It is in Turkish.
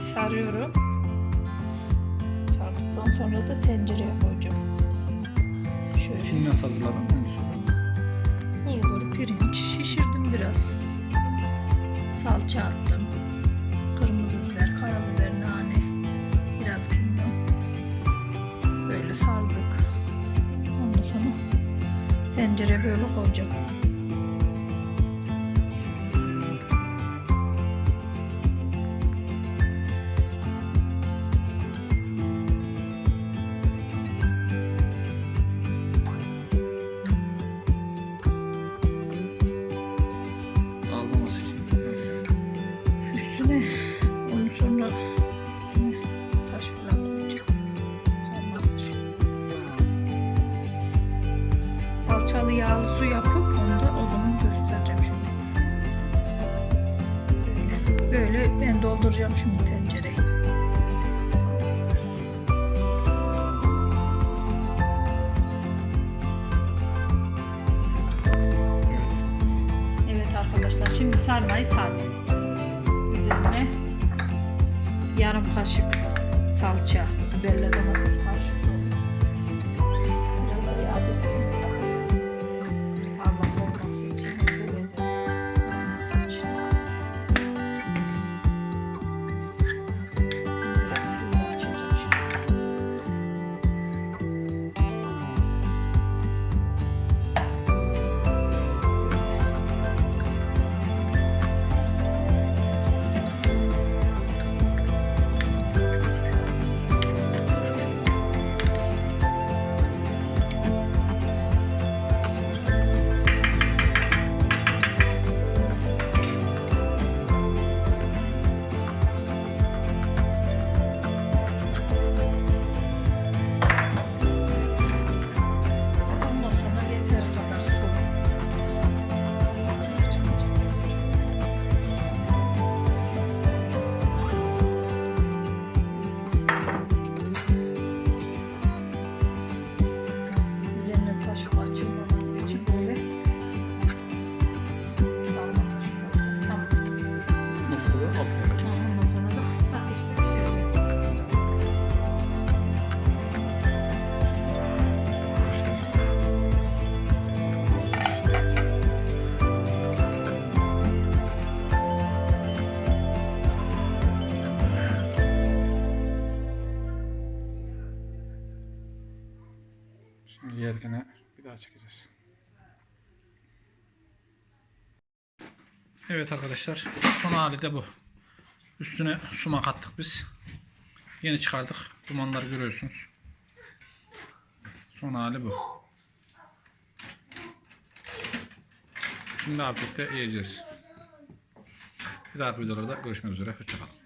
sarıyorum. Sardıktan sonra da tencereye koyacağım. Şöyle İçini nasıl hazırladın? Onu söyle. bulgur, pirinç şişirdim biraz. Salça attım. Kırmızı biber, karabiber, nane, biraz kimyon. Böyle sardık. Ondan sonra tencere böyle koyacağım. Yağlı su yapıp onu da o zaman göstereceğim şimdi. Böyle, böyle ben dolduracağım şimdi tencereyi. Evet arkadaşlar şimdi sarmayı tardım. Üzerine yarım kaşık salça, biberle domates karıştırıyorum. Şimdi yerken bir daha çekeceğiz. Evet arkadaşlar son hali de bu. Üstüne sumak attık biz. Yeni çıkardık. Dumanları görüyorsunuz. Son hali bu. Şimdi afiyetle yiyeceğiz. Bir dahaki videolarda görüşmek üzere. Hoşçakalın.